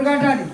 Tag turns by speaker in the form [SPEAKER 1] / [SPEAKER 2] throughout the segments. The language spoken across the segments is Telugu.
[SPEAKER 1] దేవుని పొట్టు కట్టాలి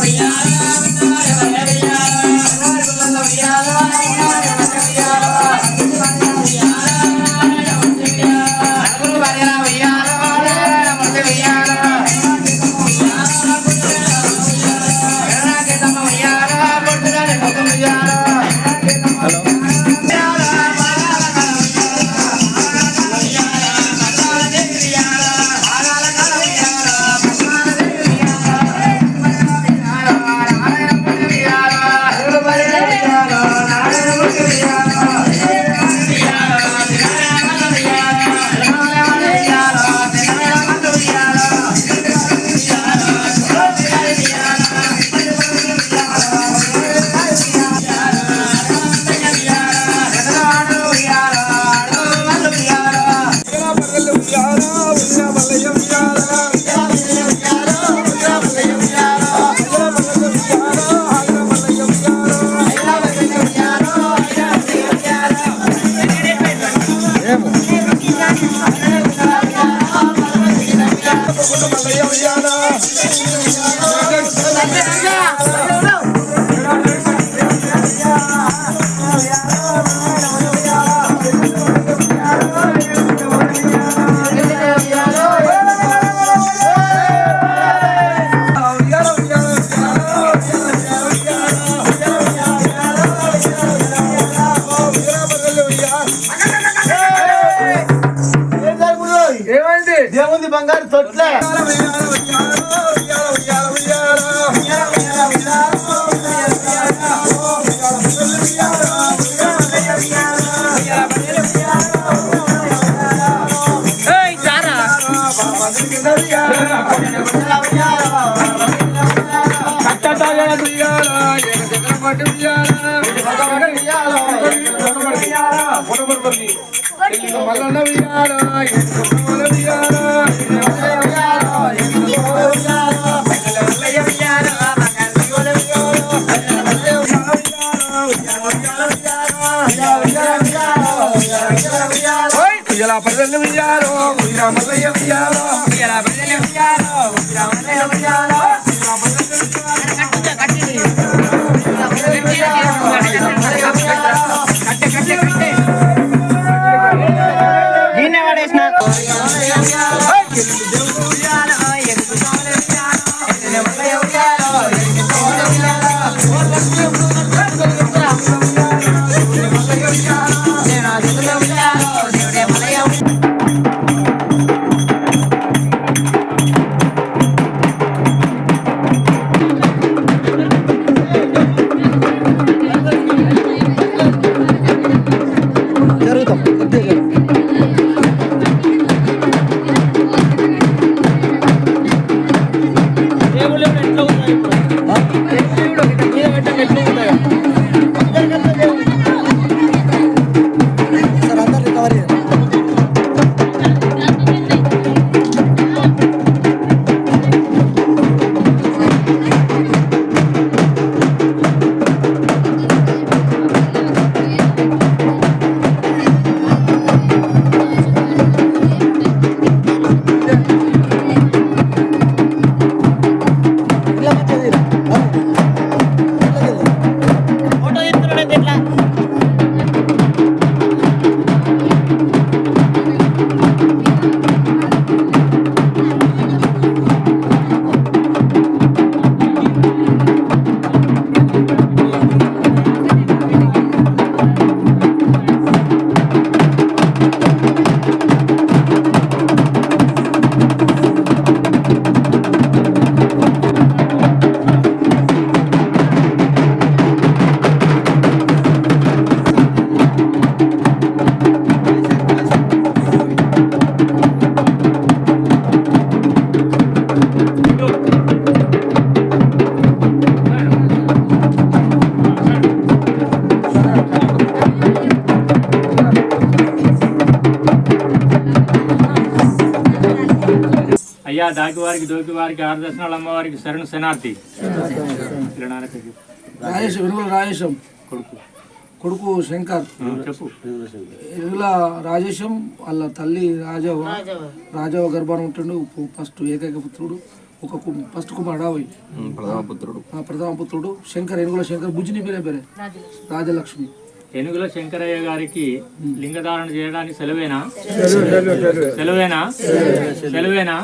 [SPEAKER 2] ఉయ్యాల, దేవుంది బంగారు తొట్లే.
[SPEAKER 3] మల్లన్న ఉయ్యాల ఉయ్యాల ప్రజలు ఉయ్యాలో ఉయ్యాల మల్లయ్య ఉయ్యాలో ఉయ్యాల ప్రజలు ఉయ్యాలో ఉయ్యాల మల్లయ్య ఉయ్యాలో
[SPEAKER 2] ఉయ్యాల
[SPEAKER 4] అయ్యా దాకి వారికి దోకి వారికి ఆరుదర్శనాలు అమ్మవారికి శరణు శనార్థి.
[SPEAKER 3] రాజేశం రాజేశం.
[SPEAKER 4] కొడుకు.
[SPEAKER 3] కొడుకు శంకర్.
[SPEAKER 4] చెప్పు.
[SPEAKER 3] వెనుగుల రాజేశం వాళ్ళ తల్లి రాజవ్వ. రాజవ్వ గర్భాన్ని ఉంటుండు. ఫస్ట్ ఏకైక పుత్రుడు. ఒక కు- ఫస్ట్ కుమారుడు పోయి
[SPEAKER 5] ప్రథమ పుత్రుడు.
[SPEAKER 3] ఆ ప్రథమ పుత్రుడు. శంకర్ ఎనుగుల శంకర్. బుజ్జిని పేరే పేరే. రాజలక్ష్మి.
[SPEAKER 4] ఏనుగుల శంకరయ్య గారికి లింగధారణ చేయడానికి సెలవేనా? సెలవేనా? సెలవేనా?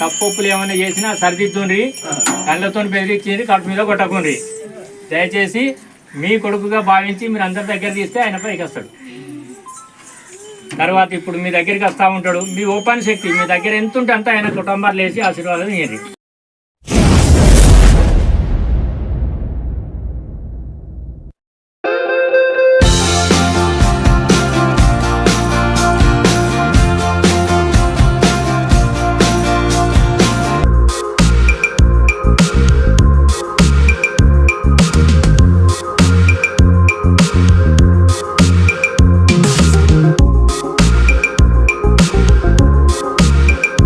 [SPEAKER 4] తప్పులు ఏమైనా చేసినా సరిదిద్దుండ్రి. కళ్ళతో బెదిరించేది కడుపు మీద కొట్టకుండ్రి. దయచేసి మీ కొడుకుగా భావించి మీరు అందరి దగ్గర తీస్తే ఆయన పైకి వస్తాడు. తర్వాత ఇప్పుడు మీ దగ్గరికి వస్తూ ఉంటాడు. మీ ఓపెన్ శక్తి మీ దగ్గర ఎంత ఉంటే అంత ఆయన కుటుంబాలు వేసి ఆశీర్వాదం ఇవ్వండి